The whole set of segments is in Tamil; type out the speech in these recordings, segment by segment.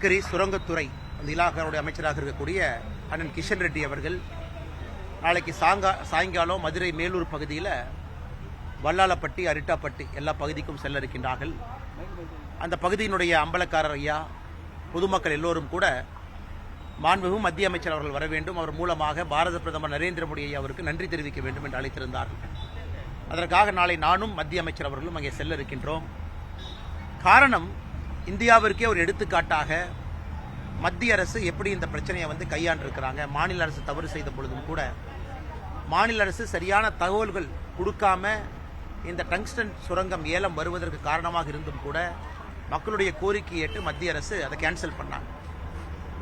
நிலக்கரி சுரங்கத்துறை அந்த இலாகாவுடைய அமைச்சராக இருக்கக்கூடிய அண்ணன் கிஷன் ரெட்டி அவர்கள் நாளைக்கு சாங்கா சாயங்காலம் மதுரை மேலூர் பகுதியில் வல்லாளப்பட்டி அரிட்டாப்பட்டி எல்லா பகுதிக்கும் செல்ல இருக்கின்றார்கள் அந்த பகுதியினுடைய அம்பலக்காரர் ஐயா பொதுமக்கள் எல்லோரும் கூட மாண்புமிகு மத்திய அமைச்சர் அவர்கள் வர வேண்டும். அவர் மூலமாக பாரத பிரதமர் நரேந்திர மோடி ஐயா அவருக்கு நன்றி தெரிவிக்க வேண்டும் என்று அழைத்திருந்தார்கள். அதற்காக நாளை நானும் மத்திய அமைச்சர் அவர்களும் அங்கே செல்ல இருக்கின்றோம் காரணம் இந்தியாவிற்கே ஒரு எடுத்துக்காட்டாக மத்திய அரசு எப்படி இந்த பிரச்சனையை வந்து கையாண்டிருக்கிறாங்க? மாநில அரசு தவறு செய்த பொழுதும் கூட மாநில அரசு சரியான தகவல்கள் கொடுக்காம இந்த டங்ஸ்டன் சுரங்கம் ஏலம் வருவதற்கு காரணமாக இருந்தும் கூட மக்களுடைய கோரிக்கை ஏற்று மத்திய அரசு அதை கேன்சல் பண்ணாங்க.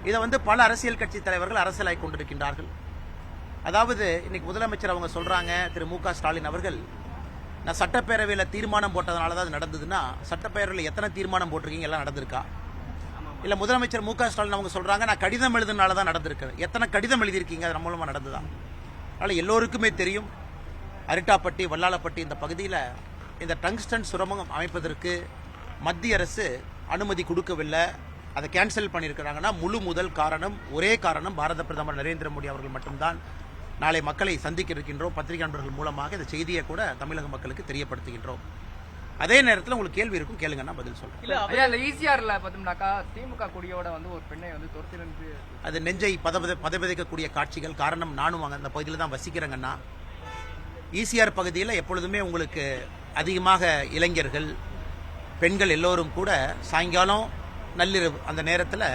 இதை வந்து பல அரசியல் கட்சி தலைவர்கள் அரசியலாய் கொண்டிருக்கின்றார்கள். அதாவது இன்னைக்கு முதலமைச்சர் அவங்க சொல்றாங்க திரு மு க ஸ்டாலின் அவர்கள் நான் சட்டப்பேரவையில் தீர்மானம் போட்டதுனால தான் அது நடந்ததுன்னா சட்டப்பேரவையில் எத்தனை தீர்மானம் போட்டிருக்கீங்க? எல்லாம் நடந்திருக்கா? இல்லை முதலமைச்சர் மு க ஸ்டாலின் அவங்க சொல்கிறாங்க நான் கடிதம் எழுதுனால தான் நடந்திருக்கு எத்தனை கடிதம் எழுதியிருக்கீங்க? அது மூலமா நடந்ததா? அதனால் எல்லோருக்குமே தெரியும் அரிட்டாப்பட்டி வல்லாளப்பட்டி இந்த பகுதியில் இந்த டங்ஸ்டன் சுரங்கம் அமைப்பதற்கு மத்திய அரசு அனுமதி கொடுக்கவில்லை. அதை கேன்சல் பண்ணியிருக்கிறாங்கன்னா முழு முதல் காரணம் ஒரே காரணம் பாரத பிரதமர் நரேந்திர மோடி அவர்கள் மட்டும்தான். நாளை மக்களை சந்திக்க இருக்கின்றோம் பத்திரிகை நண்பர்கள் மூலமாக. இந்த செய்தியை கூட தமிழக மக்களுக்கு தெரியப்படுத்துகின்றோம். அதே நேரத்தில் உங்களுக்கு கேள்வி இருக்கும் கேளுங்க நான் பதில் சொல்றேன். இல்ல ஐயா இல்ல ஈசிஆர்ல பார்த்தோம்னாக்கா திமுக கொடியோட வந்து ஒரு பெண்ணை வந்து துரத்தி நின்று அது நெஞ்சை பதபத பதபதைக்கக்கூடிய காட்சிகள். காரணம் நானும் அங்கே அந்த பகுதியில் தான் வசிக்கிறேங்கன்னா ஈசிஆர் பகுதியில் எப்பொழுதுமே உங்களுக்கு அதிகமாக இளைஞர்கள் பெண்கள் எல்லோரும் கூட சாயங்காலம் நள்ளிரவு அந்த நேரத்தில்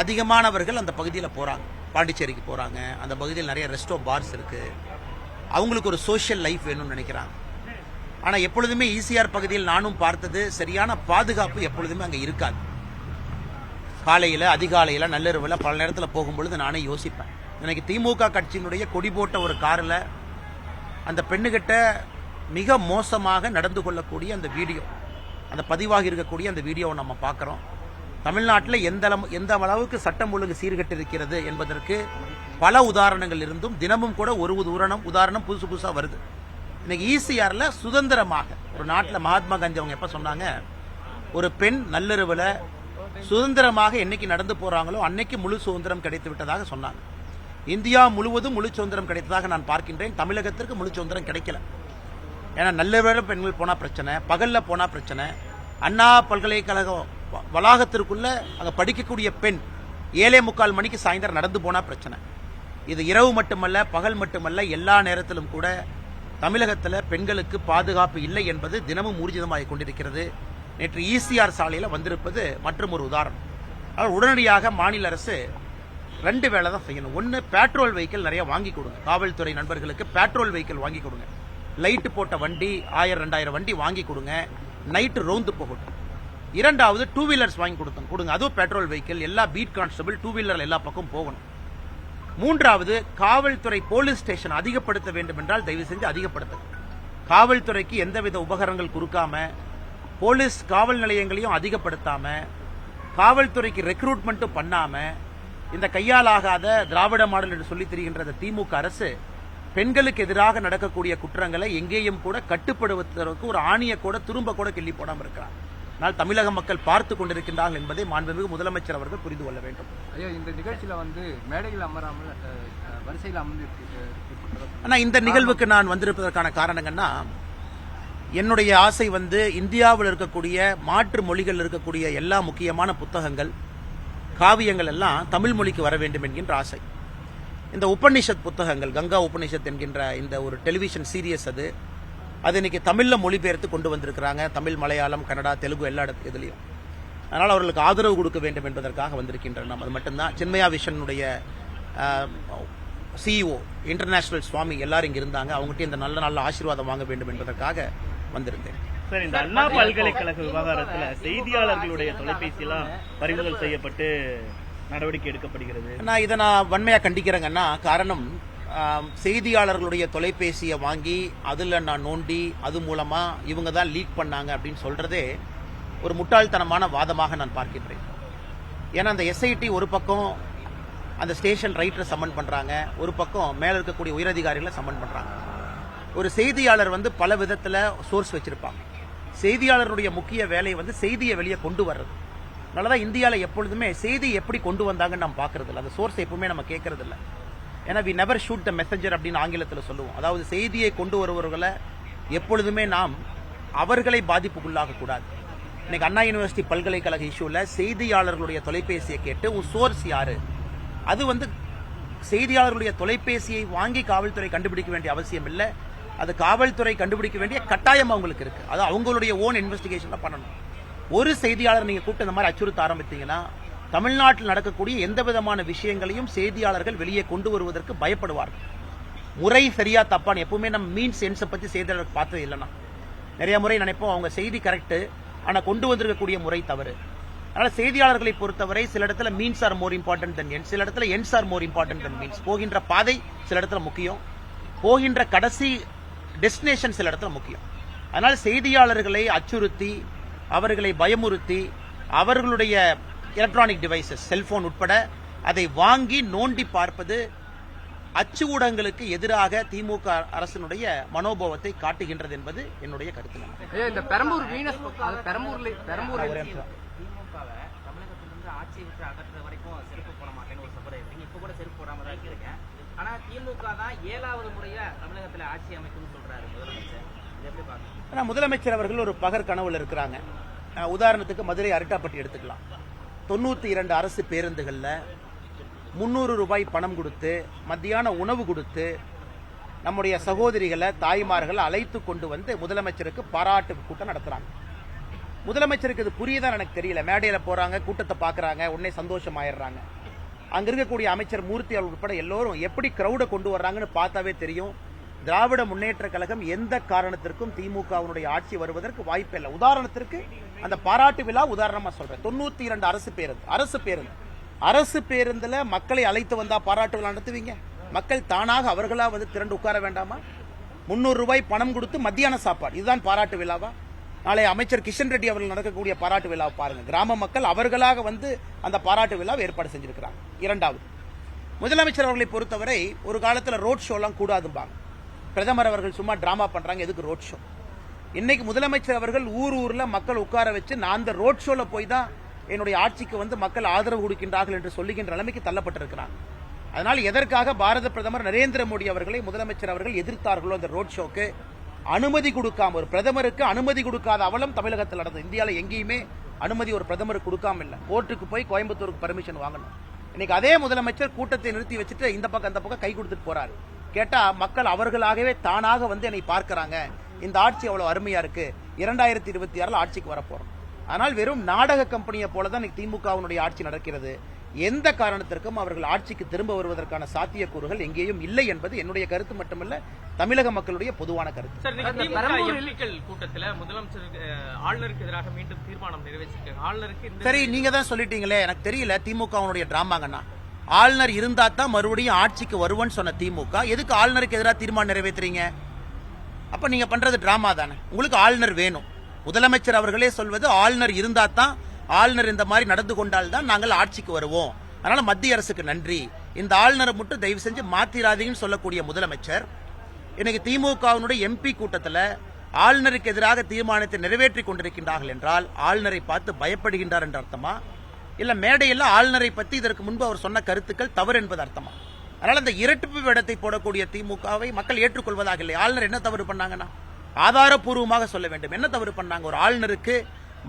அதிகமானவர்கள் அந்த பகுதியில் போகிறாங்க பாண்டிச்சேரிக்கு போகிறாங்க அந்த பகுதியில் நிறைய ரெஸ்டோ பார்ஸ் இருக்குது அவங்களுக்கு ஒரு சோஷியல் லைஃப் வேணும்னு நினைக்கிறாங்க. ஆனால் எப்பொழுதுமே ஈசிஆர் பகுதியில் நானும் பார்த்தது சரியான பாதுகாப்பு எப்பொழுதுமே அங்கே இருக்காது. காலையில் அதிகாலையில் நள்ளிரவில் பல நேரத்தில் போகும்பொழுது நானே யோசிப்பேன். எனக்கு திமுக கட்சியினுடைய கொடி போட்ட ஒரு காரில் அந்த பெண்ணுகிட்ட மிக மோசமாக நடந்து கொள்ளக்கூடிய அந்த வீடியோ அந்த பதிவாகி இருக்கக்கூடிய அந்த வீடியோவை நம்ம பார்க்குறோம். தமிழ்நாட்டில் எந்த அளவு- எந்த அளவுக்கு சட்டம் ஒழுங்கு சீர்கெட்டு இருக்கிறது என்பதற்கு பல உதாரணங்கள் இருந்தும் தினமும் கூட ஒரு உதாரணம் உதாரணம் புதுசு புதுசாக வருது. இன்னைக்கு ஈசிஆரில் சுதந்திரமாக ஒரு நாட்டில் மகாத்மா காந்தி அவங்க எப்போ சொன்னாங்க? ஒரு பெண் நள்ளிரவில் சுதந்திரமாக என்னைக்கு நடந்து போகிறாங்களோ அன்னைக்கு முழு சுதந்திரம் கிடைத்து விட்டதாக சொன்னாங்க. இந்தியா முழுவதும் முழு சுதந்திரம் கிடைத்ததாக நான் பார்க்கின்றேன். தமிழகத்திற்கு முழு சுதந்திரம் கிடைக்கல. ஏன்னா நல்ல பெண்கள் போனால் பிரச்சனை பகலில் போனால் பிரச்சனை. அண்ணா பல்கலைக்கழகம் வளாகத்திற்குள்ளே அங்கே படிக்கக்கூடிய பெண் ஏழே முக்கால் மணிக்கு சாயந்தரம் நடந்து போனால் பிரச்சனை. இது இரவு மட்டுமல்ல பகல் மட்டுமல்ல எல்லா நேரத்திலும் கூட தமிழகத்தில் பெண்களுக்கு பாதுகாப்பு இல்லை என்பது தினமும் ஊர்ஜிதமாக கொண்டிருக்கிறது. நேற்று ஈசிஆர் சாலையில் வந்திருப்பது மற்றும் ஒரு உதாரணம். ஆனால் உடனடியாக மாநில அரசு ரெண்டு வேலை தான் செய்யணும். ஒன்று பெட்ரோல் வெஹிக்கிள் நிறைய வாங்கி கொடுங்க. காவல்துறை நண்பர்களுக்கு பெட்ரோல் வெஹிக்கிள் வாங்கி கொடுங்க. லைட்டு போட்ட வண்டி ஆயிரம் ரெண்டாயிரம் வண்டி வாங்கி கொடுங்க. நைட்டு ரோந்து போகட்டும். இரண்டாவது டூ வீலர்ஸ் வாங்கி கொடுத்தோம். கொடுங்க. அதுவும் பெட்ரோல் வெஹிக்கிள் எல்லா பீட் கான்ஸ்டபிள் டூ வீலர் எல்லா பக்கம் போகணும். மூன்றாவது காவல்துறை போலீஸ் ஸ்டேஷன் அதிகப்படுத்த வேண்டும் என்றால் தயவு செஞ்சு அதிகப்படுத்துங்க. காவல்துறைக்கு எந்தவித உபகரணங்கள் கொடுக்காம போலீஸ் காவல் நிலையங்களையும் அதிகப்படுத்தாம காவல்துறைக்கு ரெக்ரூட்மெண்ட்டும் பண்ணாம இந்த கையாலாகாத திராவிட மாடல் என்று சொல்லி தெரிகின்ற திமுக அரசு பெண்களுக்கு எதிராக நடக்கக்கூடிய குற்றங்களை எங்கேயும் கூட கட்டுப்படுவதற்கு ஒரு ஆணியை கூட திரும்ப கூட கிள்ளி போடாமல் இருக்கிறார் ஆனால் தமிழக மக்கள் பார்த்து கொண்டிருக்கின்றார்கள் என்பதை மாண்புமிகு முதலமைச்சர் அவர்கள் புரிந்து கொள்ள வேண்டும் ஐயா இந்த நிகழ்ச்சியில வந்து மேடையில் அமராமல் வரிசையில் அமர்ந்து இருக்கு- இருக்கின்றோம். ஆனா இந்த நிகழ்வுக்கு நான் வந்திருப்பதற்கான காரணங்கள்னா என்னுடைய ஆசை வந்து இந்தியாவில் இருக்கக்கூடிய மாற்று மொழிகள் இருக்கக்கூடிய எல்லா முக்கியமான புத்தகங்கள் காவியங்கள் எல்லாம் தமிழ் மொழிக்கு வர வேண்டும் என்கின்ற ஆசை இந்த உபநிஷத் புத்தகங்கள் கங்கா உபநிஷத் என்கின்ற இந்த ஒரு டெலிவிஷன் சீரியஸ் அது அது இன்னைக்கு தமிழ்ல மொழிபெயர்த்து கொண்டு வந்திருக்கிறாங்க. தமிழ் மலையாளம் கன்னடா தெலுங்கு எல்லா இடத்து இதுலையும் அதனால் அவர்களுக்கு ஆதரவு கொடுக்க வேண்டும் என்பதற்காக வந்திருக்கின்றன நாம். அது மட்டும்தான். சின்மயா விஷனுடைய சிஇஓ இன்டர்நேஷனல் சுவாமி எல்லாரும் இங்க இருந்தாங்க. அவங்ககிட்ட இந்த நல்ல நல்ல ஆசீர்வாதம் வாங்க வேண்டும் என்பதற்காக வந்திருந்தேன். சார் இந்த அண்ணா பல்கலைக்கழக விவகாரத்துல செய்தியாளர்களுடைய தொலைபேசி எல்லாம் பறிமுதல் செய்யப்பட்டு நடவடிக்கை எடுக்கப்படுகிறது. நான் இதை நான் வன்மையா கண்டிக்கிறேங்கன்னா காரணம் செய்தியாளர்களுடைய தொலைபேசியை வாங்கி அதில் நான் நோண்டி அது மூலமாக இவங்க தான் லீக் பண்ணாங்க அப்படின்னு சொல்கிறதே ஒரு முட்டாள்தனமான வாதமாக நான் பார்க்கின்றேன். ஏன்னா அந்த எஸ்ஐடி ஒரு பக்கம் அந்த ஸ்டேஷன் ரைட்டரை சம்மன் பண்ணுறாங்க ஒரு பக்கம் மேலே இருக்கக்கூடிய உயரதிகாரிகளை சம்மன் பண்ணுறாங்க ஒரு செய்தியாளர் வந்து பல விதத்தில் சோர்ஸ் வச்சுருப்பாங்க. செய்தியாளருடைய முக்கிய வேலை வந்து செய்தியை வெளியே கொண்டு வர்றது. அதனால தான் இந்தியாவில் எப்பொழுதுமே செய்தி எப்படி கொண்டு வந்தாங்கன்னு நம்ம பார்க்கறதில்ல. அந்த சோர்ஸ் எப்பவுமே நம்ம கேட்கறதில்ல. ஏன்னா we never shoot the messenger அப்படின்னு ஆங்கிலத்தில் சொல்லுவோம். அதாவது செய்தியை கொண்டு வருபவர்களை எப்பொழுதுமே நாம் அவர்களை பாதிப்புக்குள்ளாக கூடாது. இன்னைக்கு அண்ணா யூனிவர்சிட்டி பல்கலைக்கழக இஷ்யூல செய்தியாளர்களுடைய தொலைபேசியை கேட்டு உன் சோர்ஸ் யாரு? அது வந்து செய்தியாளர்களுடைய தொலைபேசியை வாங்கி காவல்துறை கண்டுபிடிக்க வேண்டிய அவசியம் இல்லை. அது காவல்துறை கண்டுபிடிக்க வேண்டிய கட்டாயம் அவங்களுக்கு இருக்கு. அது அவங்களுடைய ஓன் இன்வெஸ்டிகேஷன்ல பண்ணணும். ஒரு செய்தியாளர் நீங்க கூப்பிட்டு இந்த மாதிரி அச்சுறுத்த ஆரம்பித்தீங்கன்னா தமிழ்நாட்டில் நடக்கக்கூடிய எந்த விதமான விஷயங்களையும் செய்தியாளர்கள் வெளியே கொண்டு வருவதற்கு பயப்படுவார்கள். முறை சரியா தப்பான்னு எப்பவுமே நம்ம மீன் சென்ஸை பற்றி செய்தியாளர்கள் பார்த்தது இல்லைன்னா நிறைய முறை நினைப்போம் அவங்க செய்தி கரெக்டு ஆனால் கொண்டு வந்திருக்கக்கூடிய முறை தவறு. அதனால் செய்தியாளர்களை பொறுத்தவரை சில இடத்துல means are more important than என் சில இடத்துல ends are more important than means போகின்ற பாதை சில இடத்துல முக்கியம். போகின்ற கடைசி டெஸ்டினேஷன் சில இடத்துல முக்கியம். அதனால் செய்தியாளர்களை அச்சுறுத்தி அவர்களை பயமுறுத்தி அவர்களுடைய எலக்ட்ரானிக் டிவைசஸ் செல்போன் உட்பட அதை வாங்கி நோண்டி பார்ப்பது அச்சு ஊடகங்களுக்கு எதிராக திமுக அரசினுடைய மனோபாவத்தை காட்டுகின்றது என்பது என்னுடைய கருத்து. இந்த பெரம்பூர் வீனஸ் அது பெரம்பூர்ல பெரம்பூர் ஆட்சியை விட்டு அகற்றுற வரைக்கும் செருப்பு போட மாட்டேன்னு ஒரு சபதம் எடுத்தீங்க இப்போ கூட செருப்பு போடாம தான் இருக்கீங்க. ஆனா திமுக தான் ஏழாவது முறையா தமிழகத்துல ஆட்சி அமைக்கும்னு சொல்றாரு முதலமைச்சர். இது எப்படி பாக்குறீங்க ஆனா முதலமைச்சர் அவர்கள் ஒரு பகர் கனவுல இருக்கிறாங்க உதாரணத்துக்கு மதுரை அரிட்டாப்பட்டி எடுத்துக்கலாம். தொண்ணூற்றி இரண்டு அரசு பேருந்துகளில் முந்நூறு ரூபாய் பணம் கொடுத்து மத்தியான உணவு கொடுத்து நம்முடைய சகோதரிகளை தாய்மார்களை அழைத்து கொண்டு வந்து முதலமைச்சருக்கு பாராட்டு கூட்டம் நடத்துகிறாங்க முதலமைச்சருக்கு இது புரியுதான் எனக்கு தெரியல. மேடையில் போகிறாங்க கூட்டத்தை பார்க்குறாங்க உடனே சந்தோஷம் ஆயிடுறாங்க இருக்கக்கூடிய அமைச்சர் மூர்த்தி அவர்கள் உட்பட எல்லோரும் எப்படி க்ரௌடை கொண்டு வர்றாங்கன்னு பார்த்தாவே தெரியும். திராவிட முன்னேற்ற கழகம் எந்த காரணத்திற்கும் திமுகவினுடைய ஆட்சி வருவதற்கு வாய்ப்பில்லை. உதாரணத்திற்கு அந்த பாராட்டு விழா உதாரணமாக சொல்கிறேன் தொண்ணூற்றி இரண்டு அரசு பேருந்து அரசு பேருந்து. அரசு பேருந்தில் மக்களை அழைத்து வந்தால் பாராட்டு விழா நடத்துவீங்க? மக்கள் தானாக அவர்களாக வந்து திரண்டு உட்கார வேண்டாமா? முந்நூறு ரூபாய் பணம் கொடுத்து மத்தியான சாப்பாடு. இதுதான் பாராட்டு விழாவா? நாளை அமைச்சர் கிஷன் ரெட்டி அவர்கள் நடக்கக்கூடிய பாராட்டு விழாவை பாருங்கள் கிராம மக்கள் அவர்களாக வந்து அந்த பாராட்டு விழாவை ஏற்பாடு செஞ்சிருக்கிறாங்க. இரண்டாவது முதலமைச்சர் அவர்களை பொறுத்தவரை ஒரு காலத்தில் ரோட் ஷோலாம் கூடாதும்பாங்க. பிரதமர் அவர்கள் சும்மா டிராமா பண்ணுறாங்க எதுக்கு ரோட் ஷோ இன்னைக்கு முதலமைச்சர் அவர்கள் ஊர் ஊரில் மக்கள் உட்கார வச்சு நான் அந்த ரோட் ஷோவில் போய் தான் என்னுடைய ஆட்சிக்கு வந்து மக்கள் ஆதரவு கொடுக்கின்றார்கள் என்று சொல்லுகின்ற நிலைமைக்கு தள்ளப்பட்டிருக்கிறாங்க அதனால் எதற்காக பாரத பிரதமர் நரேந்திர மோடி அவர்களை முதலமைச்சர் அவர்கள் எதிர்த்தார்களோ அந்த ரோட் ஷோக்கு அனுமதி கொடுக்காம ஒரு பிரதமருக்கு அனுமதி கொடுக்காத அவலம் தமிழகத்தில் நடந்தது. இந்தியாவில் எங்கேயுமே அனுமதி ஒரு பிரதமருக்கு கொடுக்காம இல்லை. கோர்ட்டுக்கு போய் கோயம்புத்தூருக்கு பர்மிஷன் வாங்கணும். இன்னைக்கு அதே முதலமைச்சர் கூட்டத்தை நிறுத்தி வச்சுட்டு இந்த பக்கம் அந்த பக்கம் கை கொடுத்துட்டு போறாரு. கேட்டா மக்கள் அவர்களாகவே தானாக வந்து என்னை பார்க்கறாங்க. இந்த ஆட்சி அவ்வளவு அருமையா இருக்கு. இரண்டாயிரத்தி இருபத்தி ஆறுல ஆட்சிக்கு வரப்போறோம். ஆனால் வெறும் நாடக கம்பெனியை போலதான் இன்னைக்கு திமுகவினுடைய ஆட்சி நடக்கிறது. எந்த காரணத்திற்கும் அவர்கள் ஆட்சிக்கு திரும்ப வருவதற்கான சாத்தியக்கூறுகள் எங்கேயும் இல்லை என்பது என்னுடைய கருத்து மட்டுமல்ல தமிழக மக்களுடைய பொதுவான கருத்து. கூட்டத்துல முதலமைச்சருக்கு அஹ், ஆளுநருக்கு எதிராக மீண்டும் தீர்மானம் நிறைவேற்றிருக்காங்க. ஆளுநருக்கு சரி நீங்க தான் சொல்லிட்டீங்களே எனக்கு தெரியல திமுகவினுடைய டிராமாங்கண்ணா. ஆளுநர் இருந்தா தான் மறுபடியும் ஆட்சிக்கு வருவோன்னு சொன்ன திமுக. எதுக்கு ஆளுநருக்கு எதிராக தீர்மானம் நிறைவேற்றுறீங்க அப்போ நீங்கள் பண்ணுறது ட்ராமா தானே. உங்களுக்கு ஆளுநர் வேணும். முதலமைச்சர் அவர்களே சொல்வது ஆளுநர் இருந்தா தான் ஆளுநர் இந்த மாதிரி நடந்து கொண்டால் தான் நாங்கள் ஆட்சிக்கு வருவோம். அதனால் மத்திய அரசுக்கு நன்றி. இந்த ஆளுநரை மட்டும் தயவு செஞ்சு மாத்திராதீங்கன்னு சொல்லக்கூடிய முதலமைச்சர் இன்னைக்கு திமுகவினுடைய எம்பி கூட்டத்தில் ஆளுநருக்கு எதிராக தீர்மானத்தை நிறைவேற்றி கொண்டிருக்கின்றார்கள் என்றால் ஆளுநரை பார்த்து பயப்படுகின்றார் என்ற அர்த்தமா? இல்லை மேடையில் ஆளுநரை பற்றி இதற்கு முன்பு அவர் சொன்ன கருத்துக்கள் தவறு என்பது அர்த்தமா? அதனால் இந்த இரட்டிப்பு வேடத்தை போடக்கூடிய திமுகவை மக்கள் ஏற்றுக்கொள்வதாக இல்லை. ஆளுநர் என்ன தவறு பண்ணாங்கன்னா ஆதாரப்பூர்வமாக சொல்ல வேண்டும். என்ன தவறு பண்ணாங்க? ஒரு ஆளுநருக்கு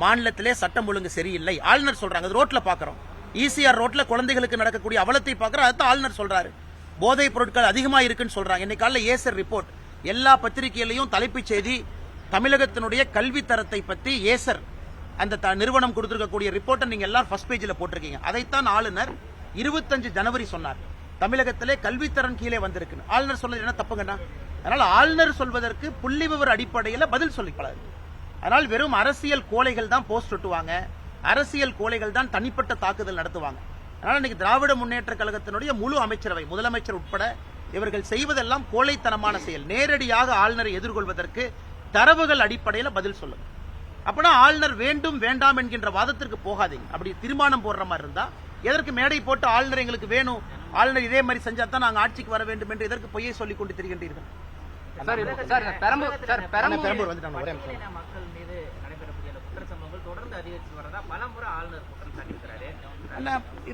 மாநிலத்திலே சட்டம் ஒழுங்கு சரியில்லை. ஆளுநர் சொல்றாங்க அது ரோட்ல பாக்குறோம். ஈசிஆர் ரோட்ல குழந்தைகளுக்கு நடக்கக்கூடிய அவலத்தை பாக்குறோம். அதான் ஆளுநர் சொல்றாரு. போதைப் பொருட்கள் அதிகமாக இருக்குன்னு சொல்றாங்க. இன்னைக்கு ஏசர் ரிப்போர்ட். எல்லா பத்திரிகையிலையும் தலைப்புச் செய்தி தமிழகத்தினுடைய கல்வி தரத்தை ஏசர் அந்த த- நிறுவனம் கொடுத்துருக்கக்கூடிய ரிப்போர்ட்டை நீங்கள் எல்லாரும் ஃபர்ஸ்ட் பேஜில் போட்டிருக்கீங்க. அதைத்தான் ஆளுநர் இருபத்தஞ்சு ஜனவரி சொன்னார். தமிழகத்திலே கல்வித்தரம் கீழே வந்திருக்குன்னு. ஆளுநர் சொன்னது என்ன தப்புங்கண்ணா? அதனால் ஆளுநர் சொல்வதற்கு புள்ளி விவர அடிப்படையில் பதில் சொல்லி அதனால் வெறும் அரசியல் கோலைகள் தான் போஸ்ட் ஒட்டுவாங்க. அரசியல் கோலைகள் தான் தனிப்பட்ட தாக்குதல் நடத்துவாங்க. அதனால் இன்னைக்கு திராவிட முன்னேற்ற கழகத்தினுடைய முழு அமைச்சரவை முதலமைச்சர் உட்பட இவர்கள் செய்வதெல்லாம் கோழைத்தனமான செயல். நேரடியாக ஆளுநரை எதிர்கொள்வதற்கு தரவுகள் அடிப்படையில் பதில் சொல்லுங்கள் அப்பனா ஆளுநர் வேண்டும் வேண்டாம் என்கின்ற வாதத்திற்கு போகாதீங்க. அப்படி தீர்மானம் போடுற மாதிரி இருந்தா எதற்கு மேடை போட்டு ஆளுநர் எங்களுக்கு வேணும்? ஆளுநர் இதே மாதிரி செஞ்சா தான் நாங்க ஆட்சிக்கு வர வேண்டும் என்று எதற்கு பொய்யை சொல்லிக் கொண்டு திரிகின்றீர்கள்?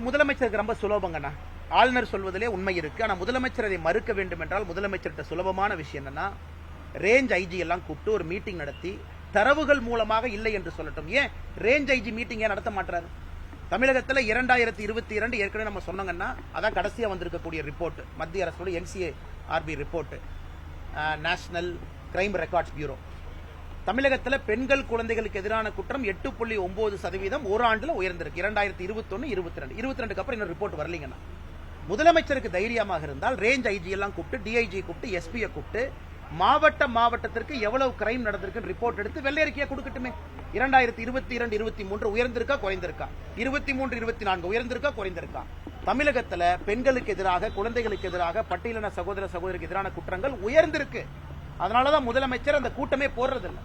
முதலமைச்சருக்கு ரொம்ப சுலபங்கண்ணா. ஆளுநர் சொல்வதிலே உண்மை இருக்கு. ஆனா முதலமைச்சர் அதை மறுக்க வேண்டும் என்றால் முதலமைச்சர்கிட்ட சுலபமான விஷயம் என்னன்னா ரேஞ்ச் ஐஜி எல்லாம் கூப்பிட்டு ஒரு மீட்டிங் நடத்தி தரவுகள் மூலமாக இல்லை என்று சொல்லட்டும். ஏன்? ரேஞ்ச் ஐஜி மீட்டிங் ஏன் நடத்த மாட்டாரு தமிழகத்தில் இரண்டாயிரத்தி இருபத்தி இரண்டு ஏற்கனவே நம்ம சொன்னோங்கன்னா அதான் கடைசியாக வந்திருக்கக்கூடிய ரிப்போர்ட் மத்திய அரசோட NCA RP report national crime records bureau தமிழகத்தில் பெண்கள் குழந்தைகளுக்கு எதிரான குற்றம் எட்டு புள்ளி ஒன்பது சதவீதம் ஒரு ஆண்டில் உயர்ந்திருக்கு. இரண்டாயிரத்தி இருபத்தொன்னு இருபத்தி ரெண்டு இருபத்தி ரெண்டுக்கு அப்புறம் இன்னும் ரிப்போர்ட் வரலீங்கன்னா. முதலமைச்சருக்கு தைரியமாக இருந்தால் ரேஞ்ச் ஐஜி எல்லாம் கூப்பிட்டு டிஐஜி கூப்பிட்டு எஸ்பியை கூப்பிட்டு மாவட்ட மாவட்டத்திற்கு எவ்வளவு கிரைம் நடந்திருக்குன்னு ரிப்போர்ட் எடுத்து வெள்ளை அறிக்கையை கொடுக்கட்டுமே. இரண்டாயிரத்தி இருபத்தி இரண்டு இருபத்தி மூன்று உயர்ந்திருக்கா குறைந்திருக்கா? இருபத்தி மூன்று இருபத்தி நான்கு உயர்ந்திருக்கா குறைந்திருக்கா? தமிழகத்துல பெண்களுக்கு எதிராக குழந்தைகளுக்கு எதிராக பட்டியலின சகோதர சகோதரிக்கு எதிரான குற்றங்கள் உயர்ந்திருக்கு. அதனாலதான் முதலமைச்சர் அந்த கூட்டமே போடுறதில்லை.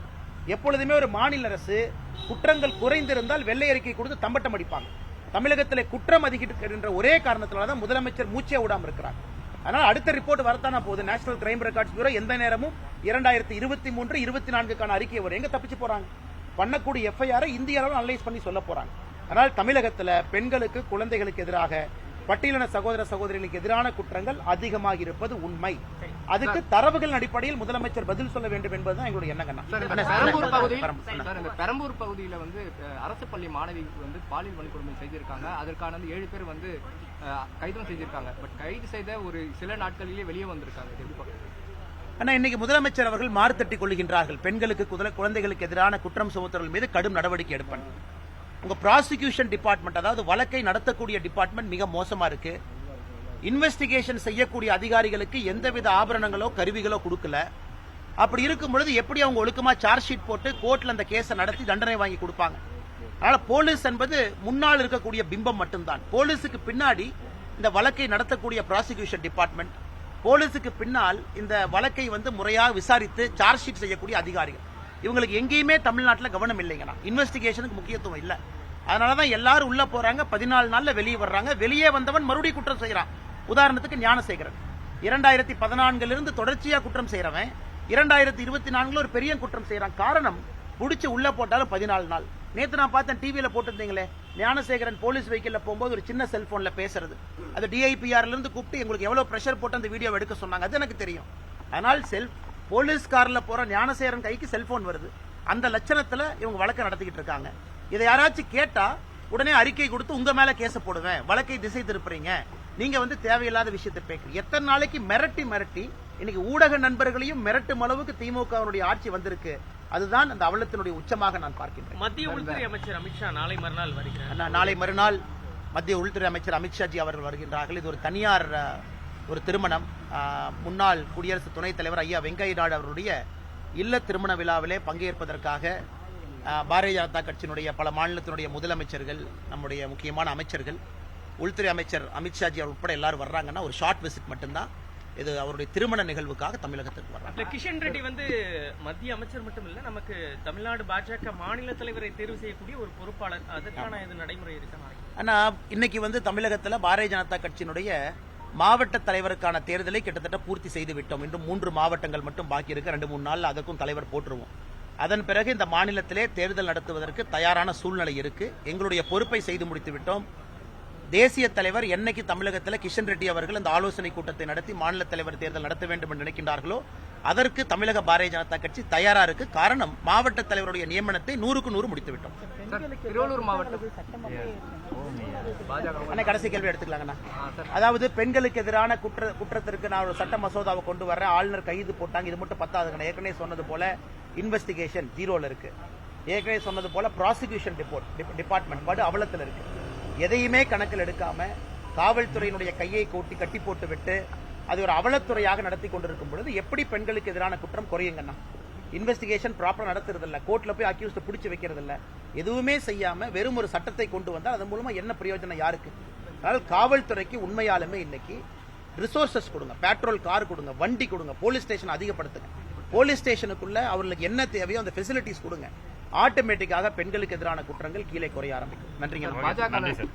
எப்பொழுதுமே ஒரு மாநில அரசு குற்றங்கள் குறைந்திருந்தால் வெள்ளை அறிக்கை கொடுத்து தம்பட்டம் அடிப்பாங்க. தமிழகத்தில் குற்றம் அதிகரிக்கின்ற ஒரே காரணத்தினால தான் முதலமைச்சர் மூச்சே விடாம இருக்கிறார். அதனால் அடுத்த ரிப்போர்ட் வரத்தானா போகுது. நேஷனல் கிரைம் ரெக்கார்ட்ஸ் பியூரோ எந்த நேரமும் இரண்டாயிரத்தி இருபத்தி மூன்று இருபத்தி நான்குக்கான அறிக்கை வரும். எங்க தப்பிச்சு போறாங்க? பண்ணக்கூடிய எஃப்ஐஆரை இந்திய அளவில் அனலைஸ் பண்ணி சொல்ல போறாங்க. அதனால் தமிழகத்தில் பெண்களுக்கு குழந்தைகளுக்கு எதிராக பட்டியலின சகோதர சகோதரிகளுக்கு எதிரான குற்றங்கள் அதிகமாக இருப்பது உண்மை அதுக்கு தரவுகள் அடிப்படையில் முதலமைச்சர் பதில் சொல்ல வேண்டும் என்பதுதான் எங்களுடைய அண்ணா, பெரம்பூர் பகுதியில் வந்து அரசு பள்ளி மாணவிக்கு வந்து பாலியல் வன்கொடுமை செய்திருக்காங்க. அதற்கான வந்து ஏழு பேர் வந்து கைதும் செய்திருக்காங்க. பட் கைது செய்த ஒரு சில நாட்களிலேயே வெளியே வந்திருக்காங்க? ஆனா இன்னைக்கு முதலமைச்சர் அவர்கள் மாறுதட்டி கொள்கின்றார்கள் பெண்களுக்கு குழந்தைகளுக்கு எதிரான குற்றம் சுமத்துறவர்கள் மீது கடும் நடவடிக்கை எடுப்பேன். உங்கள் ப்ராசிக்யூஷன் டிபார்ட்மெண்ட் அதாவது வழக்கை நடத்தக்கூடிய டிபார்ட்மெண்ட் மிக மோசமாக இருக்கு. இன்வெஸ்டிகேஷன் செய்யக்கூடிய அதிகாரிகளுக்கு எந்தவித ஆபரணங்களோ கருவிகளோ கொடுக்கல. அப்படி இருக்கும் பொழுது எப்படி அவங்க ஒழுக்கமாக சார்ஜ் ஷீட் போட்டு கோர்ட்டில் அந்த கேஸை நடத்தி தண்டனை வாங்கி கொடுப்பாங்க? அதனால் போலீஸ் என்பது முன்னால் இருக்கக்கூடிய பிம்பம் மட்டும்தான். போலீஸுக்கு பின்னாடி இந்த வழக்கை நடத்தக்கூடிய ப்ராசிக்யூஷன் டிபார்ட்மெண்ட் போலீஸுக்கு பின்னால் இந்த வழக்கை வந்து முறையாக விசாரித்து சார்ஜ் ஷீட் செய்யக்கூடிய அதிகாரிகள். இவங்களுக்கு எங்கேயுமே தமிழ்நாட்டில் கவனம் இல்லைங்கண்ணா. இன்வெஸ்டிகேஷனுக்கு முக்கியத்துவம் இல்லை. அதனால தான் எல்லாரும் உள்ளே போகிறாங்க பதினாலு நாளில் வெளியே வர்றாங்க. வெளியே வந்தவன் மறுபடியும் குற்றம் செய்கிறான் உதாரணத்துக்கு ஞானசேகரன். இரண்டாயிரத்தி பதினான்கிலிருந்து தொடர்ச்சியாக குற்றம் செய்கிறவன் இரண்டாயிரத்தி இருபத்தி நான்கில் ஒரு பெரிய குற்றம் செய்கிறான் காரணம் பிடிச்சி உள்ளே போட்டாலும் பதினாலு நாள். நேற்று நான் பார்த்தேன் டிவியில் போட்டிருந்தீங்களே. ஞானசேகரன் போலீஸ் வெஹிக்கிள்ல போகும்போது ஒரு சின்ன செல்ஃபோனில் பேசுறது. அது டிஐபிஆர்லேருந்து கூப்பிட்டு எங்களுக்கு எவ்வளோ ப்ரெஷர் போட்டு அந்த வீடியோ எடுக்க சொன்னாங்க. அது எனக்கு தெரியும். அதனால் செல்ஃப் போலீஸ் கார்ல போற ஞானசேகரன் கைக்கு செல்போன் வருது. அந்த லட்சணத்துல இவங்க வழக்கை நடத்திக்கிட்டு இருக்காங்க. இதை யாராச்சும் கேட்டா உடனே அறிக்கை கொடுத்து உங்க மேல கேச போடுவேன் வழக்கை திசை திருப்புறீங்க. நீங்க வந்து தேவையில்லாத விஷயத்தை பேசுறீங்க. எத்தனை நாளைக்கு மிரட்டி மிரட்டி இன்னைக்கு ஊடக நண்பர்களையும் மிரட்டும் அளவுக்கு திமுகவினுடைய ஆட்சி வந்திருக்கு. அதுதான் அந்த அவலத்தினுடைய உச்சமாக நான் பார்க்கின்றேன். மத்திய உள்துறை அமைச்சர் அமித்ஷா நாளை மறுநாள் வருகிறார். நாளை மறுநாள் மத்திய உள்துறை அமைச்சர் அமித்ஷாஜி அவர்கள் வருகின்றார்கள். இது ஒரு தனியார் ஒரு திருமணம். முன்னாள் குடியரசு துணைத் தலைவர் ஐயா வெங்கைய நாயுடு அவருடைய இல்ல திருமண விழாவிலே பங்கேற்பதற்காக பாரதிய ஜனதா கட்சியினுடைய பல மாநிலத்தினுடைய முதலமைச்சர்கள் நம்முடைய முக்கியமான அமைச்சர்கள் உள்துறை அமைச்சர் அமித்ஷாஜி அவர் உட்பட எல்லாரும் வர்றாங்கன்னா ஒரு ஷார்ட் விசிட் மட்டும்தான். இது அவருடைய திருமண நிகழ்வுக்காக தமிழகத்துக்கு வர்றாங்க. கிஷன் ரெட்டி வந்து மத்திய அமைச்சர் மட்டும் இல்ல நமக்கு தமிழ்நாடு பாஜக மாநில தலைவரை தேர்வு செய்யக்கூடிய ஒரு பொறுப்பாளர். அதற்கான இது நடைமுறை இருக்கு? ஆனா இன்னைக்கு வந்து தமிழகத்துல பாரதிய ஜனதா கட்சியினுடைய மாவட்ட தலைவருக்கான தேர்தலை கிட்டத்தட்ட பூர்த்தி செய்து விட்டோம் இன்னும் மூன்று மாவட்டங்கள் மட்டும் பாக்கி இருக்கு. ரெண்டு மூணு நாள் அதற்கும் தலைவர் போட்டுருவோம் அதன் பிறகு இந்த மாநிலத்திலே தேர்தல் நடத்துவதற்கு தயாரான சூழ்நிலை இருக்கு. எங்களுடைய பொறுப்பை செய்து முடித்து விட்டோம் தேசிய தலைவர் என்னைக்கு தமிழகத்தில் கிஷன் ரெட்டி அவர்கள் இந்த ஆலோசனை கூட்டத்தை நடத்தி மாநில தலைவர் தேர்தல் நடத்த வேண்டும் என்று நினைக்கின்றார்களோ அதற்கு தமிழக பாரதிய ஜனதா கட்சி தயாரா இருக்கு. காரணம் மாவட்ட தலைவருடைய நியமனத்தை நூறுக்கு நூறு முடித்து விட்டோம் சார் திருவள்ளூர் மாவட்டம். கடைசி கேள்வி எடுத்துக்கலாங்கண்ணா. அதாவது பெண்களுக்கு எதிரான குற்ற குற்றத்திற்கு நான் ஒரு சட்ட மசோதாவை கொண்டு வர்றேன். ஆளுநர் கைது போட்டாங்க. இது மட்டும் பத்தாதுங்க நான் ஏற்கனவே சொன்னது போல இன்வெஸ்டிகேஷன் ஜீரோல இருக்கு. ஏற்கனவே சொன்னது போல ப்ராசிக்யூஷன் டிபார்ட்மெண்ட் பாடு அவலத்தில் இருக்கு. எதையுமே கணக்கில் எடுக்காம காவல்துறையினுடைய கையை கூட்டி கட்டி போட்டு விட்டு அது ஒரு அவலத்துறையாக நடத்தி கொண்டிருக்கும் பொழுது எப்படி பெண்களுக்கு எதிரான குற்றம் குறையுங்கண்ணா? இன்வெஸ்டிகேஷன் ப்ராப்பரா நடத்துறது இல்ல கோர்ட்ல போய் அக்யூஸ்ட பிடிச்சு வைக்கிறது இல்ல எதுவுமே செய்யாம வெறும் ஒரு சட்டத்தை கொண்டு வந்தா அதன் மூலமா என்ன பிரயோஜனம் யாருக்கு? அதனால காவல்துறைக்கு உண்மையாலுமே இன்னைக்கு ரிசோர்சஸ் கொடுங்க. பெட்ரோல் கார் கொடுங்க. வண்டி கொடுங்க. போலீஸ் ஸ்டேஷன் அதிகப்படுத்துங்க. போலீஸ் ஸ்டேஷனுக்குள்ள அவர்களுக்கு என்ன தேவையோ அந்த ஃபெசிலிட்டிஸ் கொடுங்க. ஆட்டோமேட்டிக்காக பெண்களுக்கு எதிரான குற்றங்கள் கீழே குறைய ஆரம்பிக்கும். நன்றிங்க. பாஜக